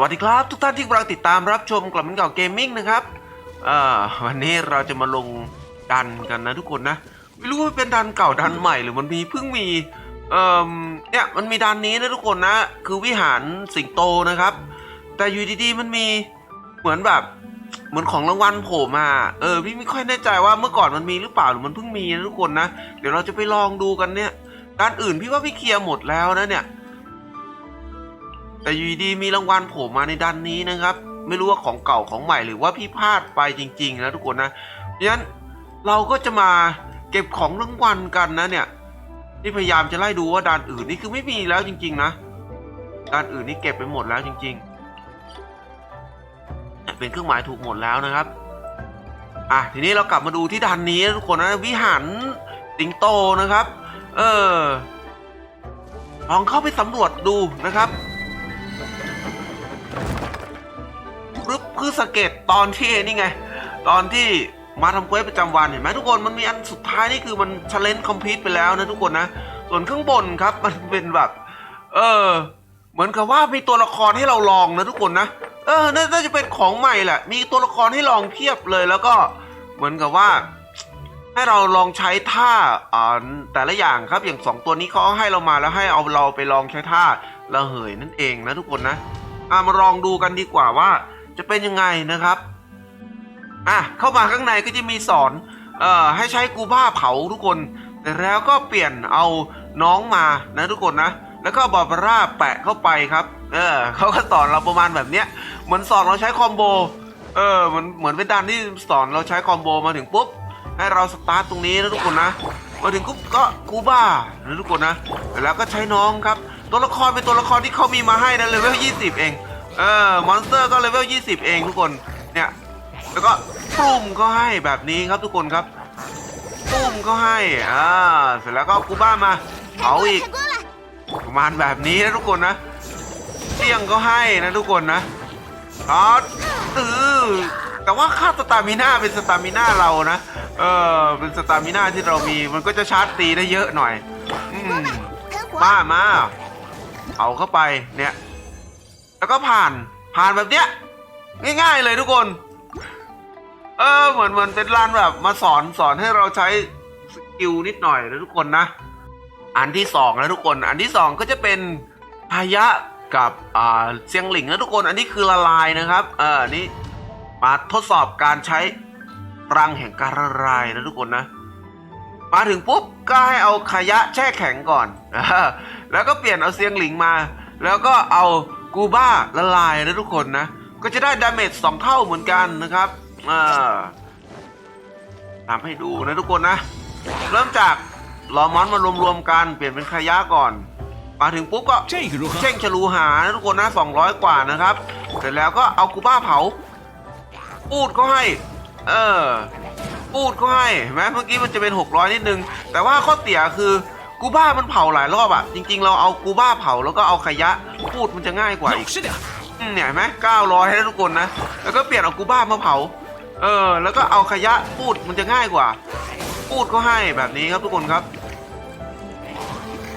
วัสดีครับ ทุกท่านที่กำลังติดตามรับชมกลับมันเก่าเกมมิ่งนะครับวันนี้เราจะมาลงดันกันนะทุกคนนะ ไม่รู้ว่าเป็นดันเก่าดันใหม่หรือมันมีเพิ่งมีเอ่อเนี่ยมันมีดันนี้นะทุกคนนะคือวิหารสิงโตนะครับ แต่อยู่ดีๆมันมีเหมือนแบบเหมือนของรางวัลโผล่มา เออพี่ไม่ค่อยแน่ใจว่าเมื่อก่อนมันมีหรือเปล่าหรือมันเพิ่งมีนะทุกคนนะ เดี๋ยวเราจะไปลองดูกันเนี่ยด้านอื่นพี่ว่าพี่เคลียร์หมดแล้วนะเนี่ย แต่อยู่ดีมีรางวัลโผล่มาในด้านนี้นะครับ ไม่รู้ว่าของเก่าของใหม่หรือว่าพี่พลาดไปจริงๆนะทุกคนนะเพราะฉะนั้นเราก็จะมาเก็บของรางวัลกันนะเนี่ยนี่พยายามจะไล่ดูว่าด้านอื่นนี่คือไม่มีแล้วจริง ๆ นะด้านอื่นนี่เก็บไปหมดแล้วจริงๆเป็นเครื่องหมายถูกหมดแล้วนะครับอะทีนี้เรากลับมาดูที่ด้านนี้ทุกคนนะวิหารสิงโตนะครับ เออลองเข้าไปสำรวจดูนะครับ ปึ๊บคือสงเก็ตตอนที่นี่ไง ตอนที่มาทำเควสประจำวันเห็นไหมทุกคนมันมีอันสุดท้ายนี่คือมันชเลน g e คอมพลีทไปแล้วนะทุกคนนะ ส่วนข้างบนครับมันเป็นแบบ เออ เหมือนกับว่ามีตัวละครให้เราลองนะทุกคนนะ เออ น่าจะเป็นของใหม่แหละ มีตัวละครให้ลองเพียบเลยแล้วก็เหมือนกับว่าให้เราลองใช้ท่าอ่าแต่ละอย่างครับอย่างสองตัวนี้เขาให้เรามาแล้วให้เอาเราไปลองใช้ท่าระเหยนั่นเองนะทุกคนนะอ่ามาลองดูกันดีกว่าว่า จะเป็นยังไงนะครับอะเข้ามาข้างในก็จะมีสอนเอ่อให้ใช้กูบ้าเผาทุกคนแต่แล้วก็เปลี่ยนเอาน้องมานะทุกคนนะแล้วก็บาบาร่าแปะเข้าไปครับ เออเขาก็สอนเราประมาณแบบเนี้ยเหมือนสอนเราใช้คอมโบเออเหมือนเหมือนเป็นดันที่สอนเราใช้คอมโบมาถึงปุ๊บให้เราสตาร์ทตรงนี้นะทุกคนนะมาถึงปุ๊บก็กูบ้านะทุกคนนะแล้วก็ใช้น้องครับ ตัวละครเป็นตัวละครที่เขามีมาให้นะเลเวล20เอง เออมอนสเตอร์ก็เลเวล 20 เองทุกคนเนี่ยแล้วก็ปุ้มก็ให้แบบนี้ครับทุกคนครับปุ้มก็ให้อ่าเสร็จแล้วก็กูบ้ามาเผาอีกประมาณแบบนี้นะทุกคนนะเที่ยงก็ให้นะทุกคนนะอ๋อตือแต่ว่าค่าสตามิน่าเป็นสตามิน่าเรานะเออเป็นสตามิน่าที่เรามีมันก็จะชาร์จตีได้เยอะหน่อยอมมามาเอาเข้าไปเนี่ย แล้วก็ผ่านผ่านแบบเนี้ยง่าย ๆ เลยทุกคน เออเหมือนเหมือนเป็นร้านแบบมาสอนสอนให้เราใช้สกิลนิดหน่อยนะทุกคนนะ อันที่สองนะทุกคน อันที่สองก็จะเป็นพายะกับอ่าเซียงหลิงนะทุกคนอันนี้คือละลายนะครับ เออนี่มาทดสอบการใช้พลังแห่งการละลายนะทุกคนนะ มาถึงปุ๊บก็ให้เอาขยะแช่แข็งก่อน แล้วก็เปลี่ยนเอาเซียงหลิงมา แล้วก็เอา กูบ้าละลายนะทุกคนนะ ก็จะได้ดาเมจสองเท่าเหมือนกันนะครับอ่าทำให้ดูนะทุกคนนะ เริ่มจากลอมอนมารวมๆกันเปลี่ยนเป็นขยะก่อน มาถึงปุ๊บก็เช่งฉลูหานะทุกคนนะ200 กว่านะครับ เสร็จแล้วก็เอากูบ้าเผาอูดเขาให้ เอออูดเขาให้เห็นไหมเมื่อกี้มันจะเป็น 600 นิดนึง แต่ว่าข้อเสียคือ กูบ้ามันเผาหลายรอบอะจริง ๆ เราเอากูบ้าเผาแล้วก็เอาขยะพูดมันจะง่ายกว่าอีกเนี่ยไหมเก้าร้อยให้ทุกคนนะ แล้วก็เปลี่ยนเอากูบ้ามาเผา เออ แล้วก็เอาขยะพูดมันจะง่ายกว่า พูดก็ให้แบบนี้ครับทุกคนครับ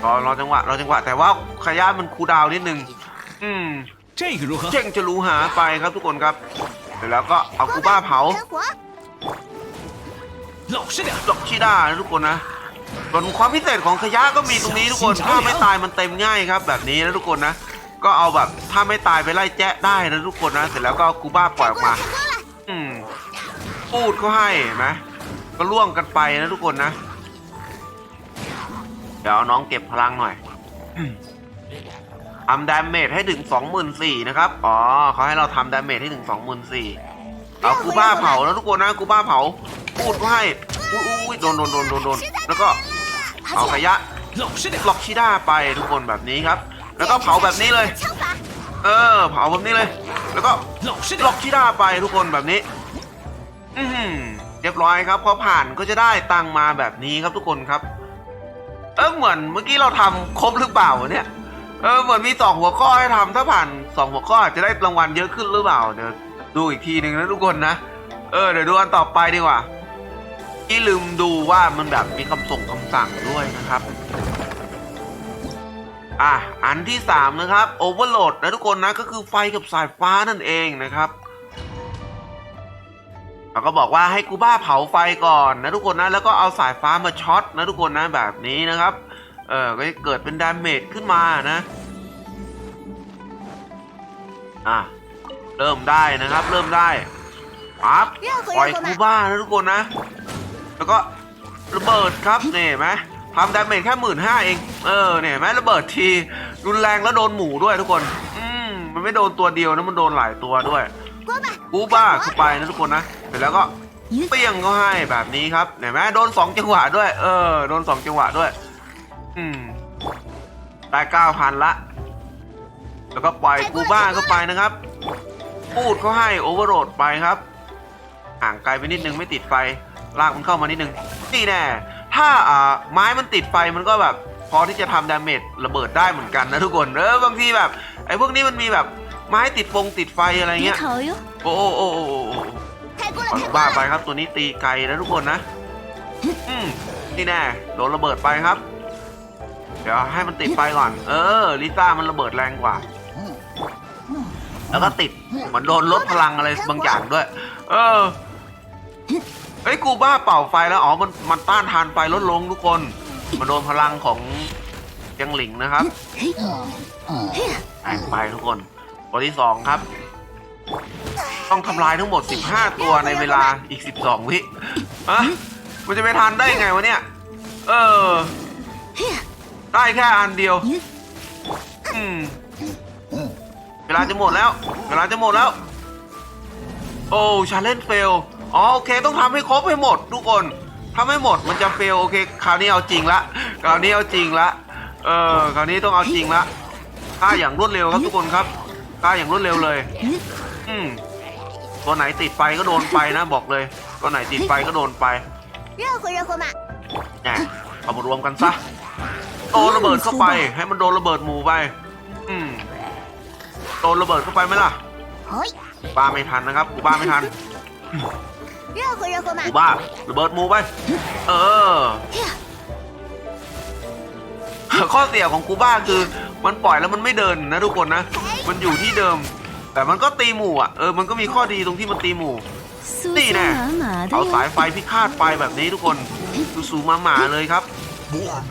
รอรอจังหวะรอจังหวะ แต่ว่าขยะมันคูดาวนิดนึง อืมเจ้งจะรู้หาไปครับทุกคนครับเสร็จแล้วก็เอากูบ้าเผาหลอกชิดาหลอกชิดาทุกคนนะ ส่วนความพิเศษของขยะก็มีตรงนี้ทุกคนถ้าไม่ตายมันเต็มง่ายครับ แบบนี้นะทุกคนนะ ก็เอาแบบถ้าไม่ตายไปไล่แจ๊ะได้นะทุกคนนะเสร็จแล้วก็เอากูบ้าปล่อยออกมา อืมพูดก็ให้เห็นไหมก็ล่วงกันไปนะทุกคนนะ เดี๋ยวเอาน้องเก็บพลังหน่อยทำดาเมจให้ถึงสองหมื่นสี่นะครับ อ๋อเขาให้เราทำดาเมจให้ถึงสองหมื่นสี่ เอากูบ้าเผาแล้วทุกคนนะกูบ้าเผาพูดให้อุ้ยอุ้ยโดนโดนโดนโดนแล้วก็เอาขยะหลอกชิด้าไปทุกคนแบบนี้ครับ แล้วก็เผาแบบนี้เลย เออ เผาแบบนี้เลย แล้วก็ล็อกชิด้าไปทุกคนแบบนี้ อืเรียบร้อยครับพอผ่านก็จะได้ตังมาแบบนี้ครับทุกคนครับ เออเหมือนเมื่อกี้เราทำครบหรือเปล่าเนี่ยเออเหมือนมีสองหัวข้อให้ทำถ้าผ่านสองหัวข้อจะได้รางวัลเยอะขึ้นหรือเปล่าเดี๋ยว ดูอีกทีหนึ่งนะทุกคนนะ เออเดี๋ยวดูอันต่อไปดีกว่า ที่ลืมดูว่ามันแบบมีคำส่งคำสั่งด้วยนะครับ อะอันที่ 3 นะครับโอเวอร์โหลดนะทุกคนนะก็คือไฟกับสายฟ้านั่นเองนะครับเราก็บอกว่าให้กูบ้าเผาไฟก่อนนะทุกคนนะแล้วก็เอาสายฟ้ามาช็อตนะทุกคนนะแบบนี้นะครับ เออก็จะเกิดเป็นดาเมจขึ้นมานะ อะ เริ่มได้นะครับ เริ่มได้ปั๊บปล่อยกูบ้านะทุกคนนะ แล้วก็ระเบิดครับเนี่ยไหมทำดาเมจแค่หมื่นห้าเอง เออเนี่ยไหมระเบิดทีรุนแรงแล้วโดนหมูด้วยทุกคน อืมมันไม่โดนตัวเดียวนะมันโดนหลายตัวด้วยกูบ้ากูไปนะทุกคนนะเสร็จแล้วก็เปี้ยงก็ให้แบบนี้ครับเห็นไหมโดนสองจังหวะด้วย เออโดนสองจังหวะด้วย อืมได้เก้าพันละ แล้วก็ปล่อยกูบ้าเข้าไปนะครับ ปูดเขาให้โอเวอร์โหลดไปครับ ห่างไกลไปนิดนึงไม่ติดไฟลากมันเข้ามานิดนึงนี่แน่ถ้าอ่าไม้มันติดไฟมันก็แบบพอที่จะทำดาเมจระเบิดได้เหมือนกันนะทุกคนเออบางทีแบบไอ้พวกนี้มันมีแบบไม้ติดฟงติดไฟอะไรเงี้ยโอ้โอ้โอ้โอ้บ้าไปครับตัวนี้ตีไกลนะทุกคนนะนี่แน่โดนระเบิดไปครับ เดี๋ยวให้มันติดไฟก่อน เออลิซ่ามันระเบิดแรงกว่า แล้วก็ติดเหมือนโดนลดพลังอะไรบางอย่างด้วย เออเฮ้ยกูบ้าเป่าไฟแล้วอ๋อมันมันต้านทานไฟลดลงทุกคน มันโดนพลังของยังหลิงนะครับแองไปทุกคนตัวที่สองครับ ต้องทำลายทั้งหมด 15 ตัวในเวลาอีก 12 วิอะมันจะไปทันได้ไงวะเนี่ย เออ ได้แค่อันเดียว อืมเว ลาจะหมดแล้ว เวลาจะหมดแล้ว โอ้ชาเลนจ์เฟลอ๋อโอเคต้องทำให้ครบให้หมดทุกคนถ้าไม่หมดมันจะเฟลโอเคคราวนี้เอาจริงละคราวนี้เอาจริงละเออคราวนี้ต้องเอาจริงละฆ่าอย่างรวดเร็วครับทุกคนครับฆ่าอย่างรวดเร็วเลย อืมตัวไหนติดไปก็โดนไปนะบอกเลย ตัวไหนติดไปก็โดนไปเรื่องคุณเรื่องคุณอะเนี่ยเอามารวมกันซะโดนระเบิดเข้าไป ให้มันโดนระเบิดหมูไป อืม โดนระเบิดเข้าไปไหมล่ะเฮ้ป้าไม่ทันนะครับกูบ้าไม่ทันกูบ้าระเบิดหมูไป เออ ข้อเสียของกูบ้าคือ มันปล่อยแล้วมันไม่เดินนะทุกคนนะ มันอยู่ที่เดิม แต่มันก็ตีหมู่อะเออมันก็มีข้อดีตรงที่มันตีหมู่นี่แน่เอาสายไฟพิฆาตไปแบบนี้ทุกคนสูสูมาหมาเลยครับ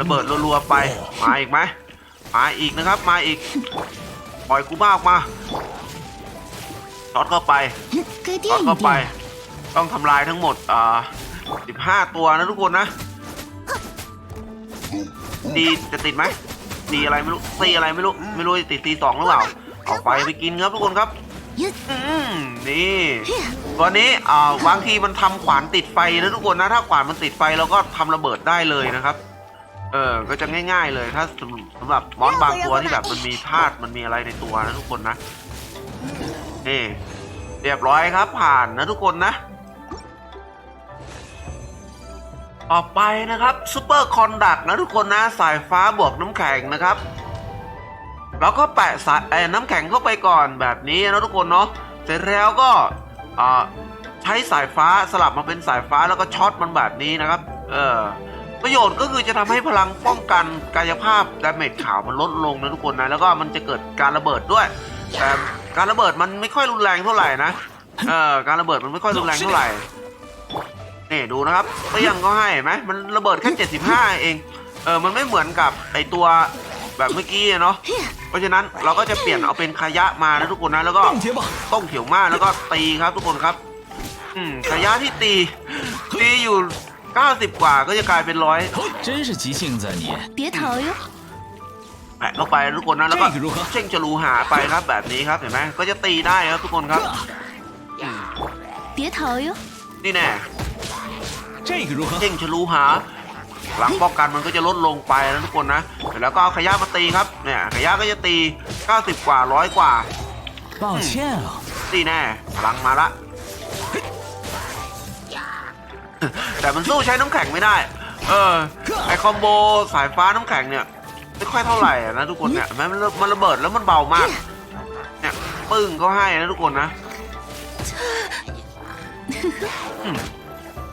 ระเบิดรัวๆไปมาอีกไหมมาอีกนะครับ มาอีก ล่อยกูมาออกมาช็อตเข้าไปช็อตเข้าไป ต้องทำลายทั้งหมดอ่าสิบห้าตัวนะทุกคนนะตีจะติดไหมตีอะไรไม่รู้ตีอะไรไม่รู้ไม่รู้จะติดตีสองหรือเปล่าเอาไปไปกินครับทุกคนครับนี่ตัวนี้อ่าบางทีมันทำขวานติดไฟนะทุกคนนะ ถ้าขวานมันติดไฟเราก็ทำระเบิดได้เลยนะครับ เออ ก็จะง่าย ๆ เลยถ้าสำสำหรับมอนบางตัวที่แบบมันมีธาตุมันมีอะไรในตัวนะทุกคนนะนี่เรียบร้อยครับผ่านนะทุกคนนะ ต่อไปนะครับซูเปอร์คอนดักนะทุกคนนะสายฟ้าบวกน้ำแข็งนะครับ แล้วก็แปะสายเอ่น้ำแข็งเข้าไปก่อนแบบนี้นะทุกคนเนาะเสร็จแล้วก็อ่าใช้สายฟ้าสลับมาเป็นสายฟ้าแล้วก็ช็อตมันแบบนี้นะครับ เออ ประโยชน์ก็คือจะทำให้พลังป้องกันกายภาพดาเมจขาวมันลดลงนะทุกคนนะ แล้วก็มันจะเกิดการระเบิดด้วย แต่การระเบิดมันไม่ค่อยรุนแรงเท่าไหร่นะเออการระเบิดมันไม่ค่อยรุนแรงเท่าไหร่นี่ดูนะครับก็ยังก็ให้ไหมมันระเบิดแค่75 เองเออมันไม่เหมือนกับไอตัวแบบเมื่อกี้เนาะเพราะฉะนั้นเราก็จะเปลี่ยนเอาเป็นขยะมานะทุกคนนะแล้วก็ต้องเขียวมากแล้วก็ตีครับทุกคนครับ อืมขยะที่ตีตีอยู่ 90 กว่าก็จะกลายเป็นร้อย 真是急性子啊你！别逃哟！ แปะเข้าไปนะทุกคนนะแล้วก็ 这个如何？ เช่งจะรูหาไปครับแบบนี้ครับเห็นไหมก็จะตีได้ครับทุกคนครับ 别逃哟！ นี่แน่ 这个如何？ เช่งชะลูหา หลังป้องกันมันก็จะลดลงไปนะทุกคนนะเสร็จแล้วก็เอาขยะมาตีครับ เนี่ยขยะก็จะตี 90 กว่าร้อยกว่า 抱歉啊， ตีแน่พลังมาละ แต่มันสู้ใช้น้ำแข็งไม่ได้ เออ ไอคอมโบสายฟ้าน้ำแข็งเนี่ยไม่ค่อยเท่าไหร่นะทุกคนเนี่ยแม้มันระเบิดแล้วมันเบามาก เนี่ยปึ้งก็ให้นะทุกคนนะ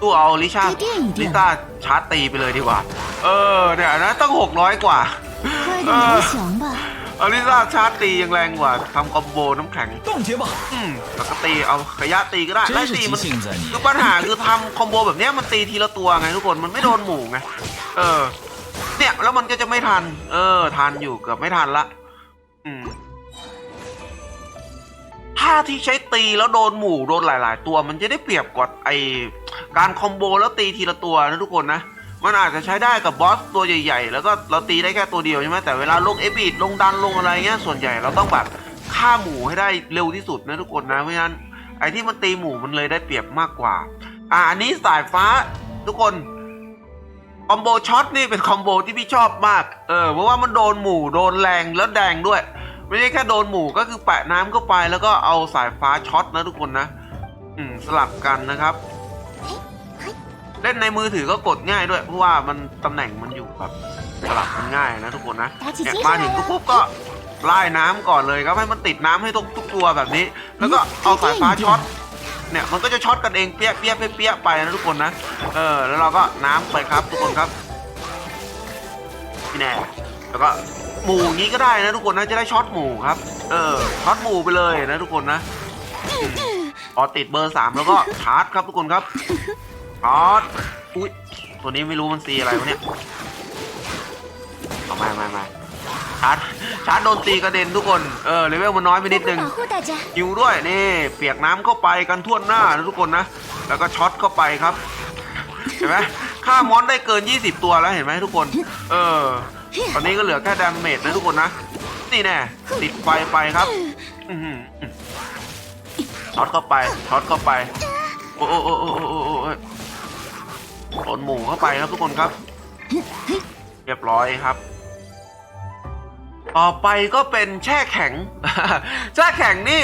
ตู้เอาลิชาลิต้าชาร์จตีไปเลยดีกว่า เออเนี่ยนะต้องหกร้อยกว่าเออ อลิซาชาร์จตียังแรงกว่าทำคอมโบน้ำแข็ง 冻结吧！ อืมแล้วก็ตีเอาขยะตีก็ได้ไล่ 真是 ตี 急 มัน 性子啊你 คือ！ปัญหาคือทำคอมโบแบบเนี้ยมันตีทีละตัวไงทุกคนมันไม่โดนหมู่ไงเออ เนี่ยแล้วมันก็จะไม่ทัน เออทันอยู่เกือบไม่ทันละ อืมถ้าที่ใช้ตีแล้วโดนหมู่โดนหลาย ๆ ตัว มันจะได้เปรียบกว่าไอการคอมโบแล้วตีทีละตัวนะทุกคนนะ มันอาจจะใช้ได้กับบอสตัวใหญ่ๆ แล้วก็เราตีได้แค่ตัวเดียวใช่ไหมแต่เวลาลงเอบีดลงดันลงอะไรเงี้ยส่วนใหญ่เราต้องแบบฆ่าหมู่ให้ได้เร็วที่สุดนะทุกคนนะเพราะฉะนั้นไอ้ที่มันตีหมู่มันเลยได้เปรียบมากกว่า อ่าอันนี้สายฟ้าทุกคนคอมโบช็อตนี่เป็นคอมโบที่พี่ชอบมาก เออเพราะว่ามันโดนหมู่โดนแรงแล้วแดงด้วย ไม่ใช่แค่โดนหมู่ก็คือแปะน้ำเข้าไปแล้วก็เอาสายฟ้าช็อตนะทุกคนนะ อืมสลับกันนะครับ เล่นในมือถือก็กดง่ายด้วย เพราะว่ามันตำแหน่งมันอยู่แบบสลับมันง่ายนะทุกคนนะเนี่ยมาถึงปุ๊บก็ไล่น้ำก่อนเลยครับให้มันติดน้ำให้ทุกทุกตัวแบบนี้ แล้วก็เอาสายฟ้าช็อตเนี่ยมันก็จะช็อตกันเองเปี้ยเปี้ยเปี้ยเปี้ยไปนะทุกคนนะเออแล้วเราก็น้ำไปครับทุกคนครับนี่แน่แล้วก็หมู่อย่างนี้ก็ได้นะทุกคนนะจะได้ช็อตหมู่ครับ เออช็อตหมู่ไปเลยนะทุกคนนะอืมพอติดเบอร์สามแล้วก็ชาร์จครับทุกคนครับ ออสอุ้ยตัวนี้ไม่รู้มันตีอะไรวะเนี่ยเอามามามาชาร์จชาร์จโดนตีกระเด็นทุกคน เออเลเวลมันน้อยไปนิดนึงยิวด้วยนี่ เปียกน้ำเข้าไปกันท่วหน้านะทุกคนนะ แล้วก็ช็อตเข้าไปครับ เห็นไหมฆ่ามอนได้เกิน 20 ตัวแล้วเห็นไหมทุกคน เออ ตอนนี้ก็เหลือแค่ดาเมจนะทุกคนนะ นี่แน่ติดไฟไปครับช็อตเข้าไปช็อตเข้าไป โอ้โอ้โอ้โอ้โอ้ โดนหมูเข้าไปครับทุกคนครับ เรียบร้อยครับ ต่อไปก็เป็นแช่แข็ง แช่แข็งนี่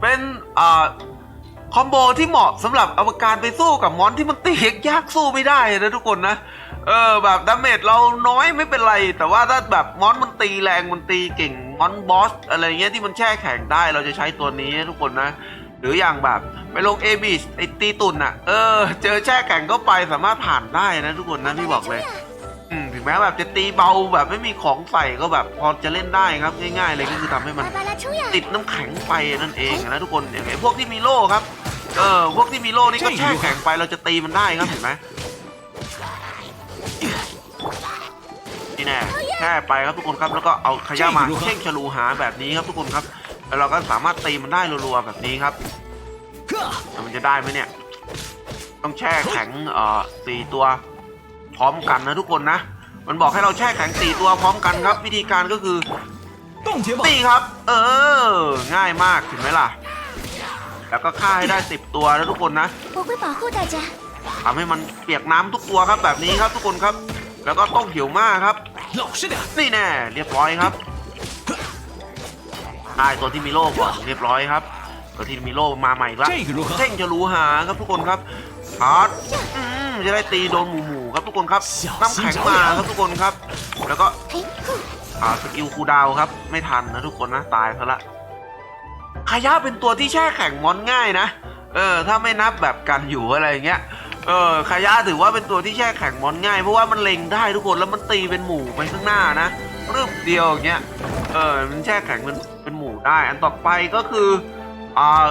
เป็นอ่าคอมโบที่เหมาะสำหรับอาการไปสู้กับมอนที่มันตียากสู้ไม่ได้นะทุกคนนะ เออแบบดาเมจเราน้อยไม่เป็นไร แต่ว่าถ้าแบบมอนมันตีแรงมันตีเก่งมอนบอสอะไรเงี้ยที่มันแช่แข็งได้เราจะใช้ตัวนี้ทุกคนนะ หรืออย่างแบบ ไปลงเอบีชไอตีตุ่นอะ เออ เจอแช่แข็งก็ไปสามารถผ่านได้นะทุกคนนะพี่บอกเลย อืมถึงแม้แบบจะตีเบาแบบไม่มีของใส่ก็แบบพอจะเล่นได้ครับง่าย ๆ เลยก็คือทำให้มันติดน้ำแข็งไปนั่นเองนะทุกคนอย่างไอพวกที่มีโล่ครับ เออพวกที่มีโล่นี่ก็แช่แข็งไปเราจะตีมันได้ครับเห็นไหมนี่แน่แช่ไปครับทุกคนครับแล้วก็เอาขย้ามาเช่งฉลูหาแบบนี้ครับทุกคนครับแล้วเราก็สามารถตีมันได้รัวๆแบบนี้ครับ มันจะได้ไหมเนี่ย ต้องแช่แข็งเอ่อสี่ตัว พร้อมกันนะทุกคนนะ มันบอกให้เราแช่แข็งสี่ตัวพร้อมกันครับ วิธีการก็คือต้องเสี่ครับ เออ ง่ายมากถึงไหมล่ะ แล้วก็ฆ่าให้ได้สิบตัวนะทุกคนนะทำให้มันเปียกน้ำทุกตัวครับแบบนี้ครับทุกคนครับ แล้วก็ต้องหิวมากครับ นี่แน่เรียบร้อยครับตายตัวที่มีโรคว่ะเรียบร้อยครับ กระทิมิโลมาใหม่ละเจ้งจะรู้หาครับทุกคนครับชาร์จจะได้ตีโดนหมู่หมู่ครับทุกคนครับน้ำแข็งมาครับทุกคนครับ แล้วก็หาสกิลคูดาวครับ ไม่ทันนะทุกคนนะตายซะละขยะเป็นตัวที่แช่แข็งมอนง่ายนะเออถ้าไม่นับแบบกันอยู่อะไรเงี้ยเออขยะถือว่าเป็นตัวที่แช่แข็งมอนง่ายเพราะว่ามันเล็งได้ทุกคนแล้วมันตีเป็นหมู่ไปข้างหน้านะรึบเดียวเงี้ยเออมันแช่แข็งเป็นเป็นหมู่ได้ อันต่อไปก็คือ อ่า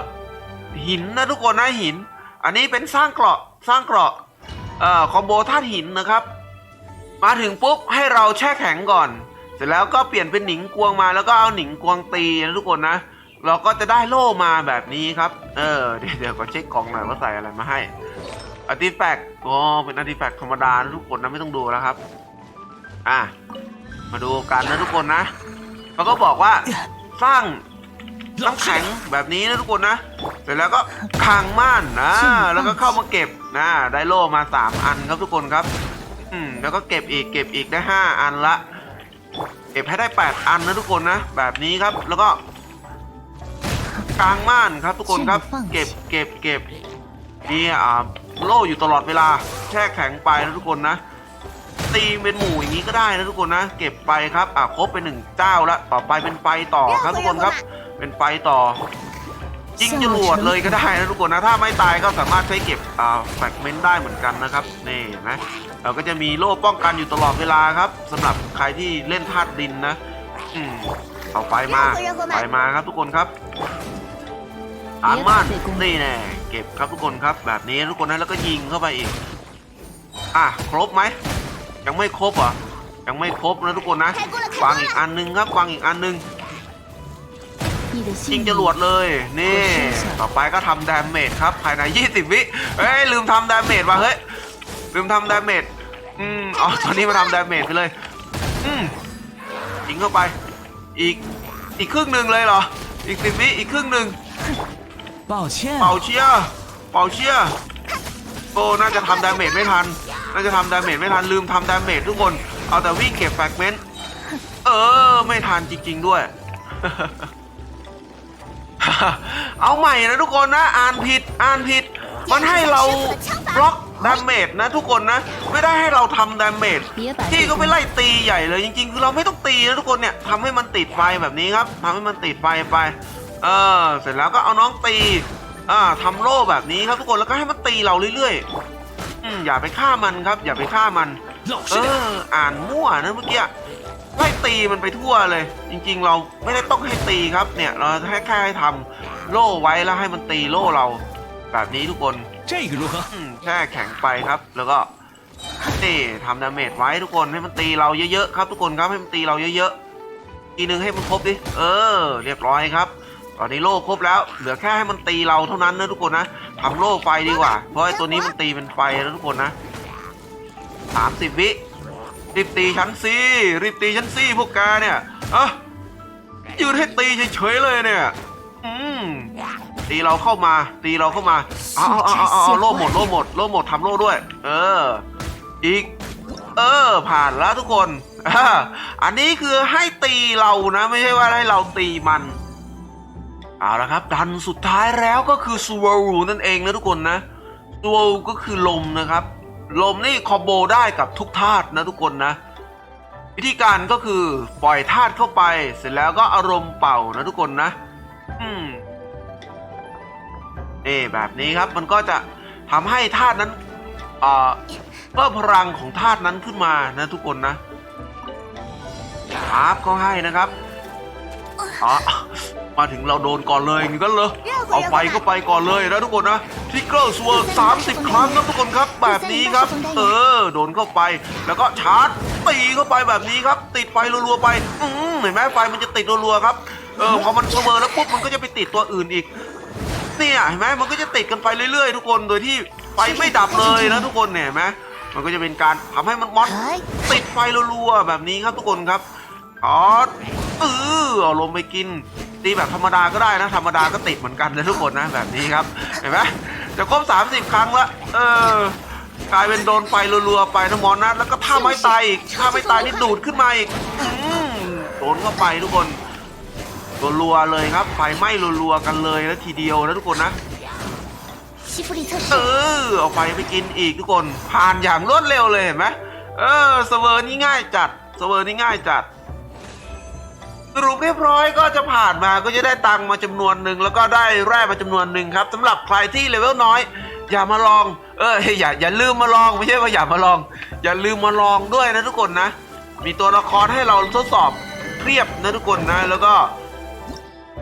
หินนะทุกคนนะหิน อันนี้เป็นสร้างเกราะสร้างเกราะเอ่อคอมโบธาตุหินนะครับ มาถึงปุ๊บให้เราแช่แข็งก่อน เสร็จแล้วก็เปลี่ยนเป็นหนิงกวงมาแล้วก็เอาหนิงกวงตีนะทุกคนนะ เราก็จะได้โล่มาแบบนี้ครับ เออเดี๋ยวเดี๋ยวขอเช็คกล่องหน่อยว่าใส่อะไรมาให้อาร์ติแฟกต์อ๋อเป็นอาร์ติแฟกต์ธรรมดาทุกคนนะไม่ต้องดูแล้วครับ อะมาดูกันนะทุกคนนะเขาก็บอกว่าสร้าง น้ำแข็งแบบนี้นะทุกคนนะเสร็จแล้วก็คางม่านนะแล้วก็เข้ามาเก็บนะได้โล่มาสามอันครับทุกคนครับอืมแล้วก็เก็บอีกเก็บอีกได้ห้าอันละ เก็บให้ได้แปดอันนะทุกคนนะ แบบนี้ครับแล้วก็กลางม่านครับทุกคนครับ เก็บเก็บเก็บนี่อ่าโล่อยู่ตลอดเวลาแช่แข็งไปนะทุกคนนะตีเป็นหมู่อย่างนี้ก็ได้นะทุกคนนะ เก็บไปครับอะครบไปหนึ่งเจ้าล้วต่อไปเป็นไฟต่อครับทุกคนครับ เป็นไฟต่อยิงจรวดเลยก็ได้นะทุกคนนะถ้าไม่ตายก็สามารถใช้เก็บอ่าแฟกเมนต์ได้เหมือนกันนะครับนี่เห็นไหมเราก็จะมีโล่ป้องกันอยู่ตลอดเวลาครับสำหรับใครที่เล่นธาตุดินนะอืมเอาไฟมาไฟมาครับทุกคนครับฐานมานนี่แน่เก็บครับทุกคนครับ แบบนี้ทุกคนนะแล้วก็ยิงเข้าไปอีกอะครบไหมยังไม่ครบเหรอยังไม่ครบนะทุกคนนะวางอีกอันนึงครับวางอีกอันนึง ยิงจรวดเลย นี่ ต่อไปก็ทำดาเมจครับภายใน 20 วิเฮ้ย ลืมทำดาเมจว่ะเฮ้ย ลืมทำดาเมจอืมอ๋อตอนนี้มาทำดาเมจไปเลย อืมยิงเข้าไป อีก อีกครึ่งหนึ่งเลยเหรอ อีกสิบวิอีกครึ่งหนึ่งเป่าเชียเป่าเชียเป่าเชียโอ้น่าจะทำดาเมจไม่ทัน น่าจะทำดาเมจไม่ทัน ลืมทำดาเมจทุกคน เอาแต่วิ่งเก็บแฟกเมนต์ เออ ไม่ทันจริง ๆ ด้วย เอาใหม่นะทุกคนนะ อ่านผิดอ่านผิด มันให้เราบล็อกดาเมจนะทุกคนนะ ไม่ได้ให้เราทำดาเมจที่ก็ไปไล่ตีใหญ่เลยจริงๆ คือเราไม่ต้องตีนะทุกคนเนี่ยทำให้มันติดไฟแบบนี้ครับทำให้มันติดไฟไปเออเสร็จแล้วก็เอาน้องตีอ่าทำโล่แบบนี้ครับทุกคนแล้วก็ให้มันตีเราเรื่อยๆอืมอย่าไปฆ่ามันครับ อย่าไปฆ่ามันเอออ่านมั่วนะเมื่อกี้ ไล่ตีมันไปทั่วเลย จริงๆ เราไม่ได้ต้องให้ตีครับเนี่ยเราแค่ให้ทำโล่ไว้แล้วให้มันตีโล่เรา แบบนี้ทุกคนใช่หรือืมแค่แข็งไปครับ แล้วก็นี่ทำดาเมจไว้ทุกคนให้มันตีเราเยอะๆครับ ทุกคนครับให้มันตีเราเยอะๆทีนึงให้มันครบดิเออ เรียบร้อยครับ ตอนนี้โล่ครบแล้ว เหลือแค่ให้มันตีเราเท่านั้นนะทุกคนนะทำโล่ไฟดีกว่าเพราะไอ้ตัวนี้มันตีเป็นไฟนะทุกคนนะสามสิบวิ รีบตีฉันสิรีบตีฉันสิพวกแกเนี่ยเอะยืนให้ตีเฉยๆเลยเนี่ยอืมตีเราเข้ามา ตีเราเข้ามาเอาเอาเอาเอาเอาโล่หมดโล่หมดโล่หมดทำโล่ด้วย เออ อีก เออ ผ่านแล้วทุกคนอ่าอันนี้คือให้ตีเรานะ ไม่ใช่ว่าให้เราตีมัน เอาละครับ ดันสุดท้ายแล้วก็คือซูว r นั่นเองนะทุกคนนะซูวก็คือลมนะครับ ลมนี่คอมโบได้กับทุกธาตุนะทุกคนนะ วิธีการก็คือปล่อยธาตุเข้าไป เสร็จแล้วก็อารมณ์เป่านะทุกคนนะ อืมนี่แบบนี้ครับมันก็จะทำให้ธาตุนั้นเอ่อเพิ่มพลังของธาตุนั้นขึ้นมานะทุกคนนะครับก็ให้นะครับอ๋อ มาถึงเราโดนก่อนเลยงั้นเหรอเอาไฟก็ไปก่อนเลยนะทุกคนนะทิกเกอร์ซัวสามสิบครั้งนะทุกคนครับ แบบนี้ครับ เออ โดนเข้าไป แล้วก็ชาร์จตีเข้าไปแบบนี้ครับ ติดไฟรัวๆไปอืมเห็นไหมไฟมันจะติดรัวๆครับเออพอมันเสมอแล้วปุ๊บมันก็จะไปติดตัวอื่นอีกเนี่ยเห็นไหมมันก็จะติดกันไปเรื่อยๆ ทุกคนโดยที่ไฟไม่ดับเลยนะทุกคนเนี่ยเห็นไหมมันก็จะเป็นการทำให้มันมอดติดไฟรัวๆแบบนี้ครับทุกคนครับออดเออเอาลมไปกิน ตีแบบธรรมดาก็ได้นะ ธรรมดาก็ติดเหมือนกันเลยทุกคนนะแบบนี้ครับ เห็นไหมจะครบ 30 ครั้งละเออกลายเป็นโดนไฟรัวๆไปนะหมอนัทแล้วก็ท่าไม่ตายอีกถ้าไม่ตายนี่ดูดขึ้นมาอีกโดนก็ไปทุกคนรัวๆเลยครับไฟไหม้รัวๆกันเลยแล้วทีเดียวนะทุกคนนะเออเอาไปไปกินอีกทุกคนผ่านอย่างรวดเร็วเลยเห็นไหมเออเสเวอร์นี่ง่ายจัดเสเวอร์นี่ง่ายจัด สรุปเรียบร้อยก็จะผ่านมาก็จะได้ตังค์มาจำนวนหนึ่งแล้วก็ได้แร่มาจำนวนหนึ่งครับสำหรับใครที่เลเวลน้อย อย่ามาลอง เอออย่าอย่าลืมมาลองไม่ใช่ว่าอย่ามาลอง อย่าลืมมาลองด้วยนะทุกคนนะ มีตัวละครให้เราทดสอบเพียบนะทุกคนนะ แล้วก็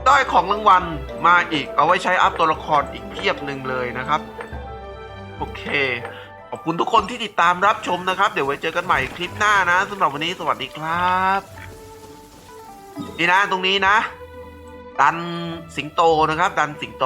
ได้ของรางวัลมาอีกเอาไว้ใช้อัพตัวละครอีกเพียบหนึ่งเลยนะครับ โอเค ขอบคุณทุกคนที่ติดตามรับชมนะครับ เดี๋ยวไว้เจอกันใหม่คลิปหน้านะสำหรับวันนี้สวัสดีครับ นี่นะตรงนี้นะ ดันสิงโตนะครับ ดันสิงโต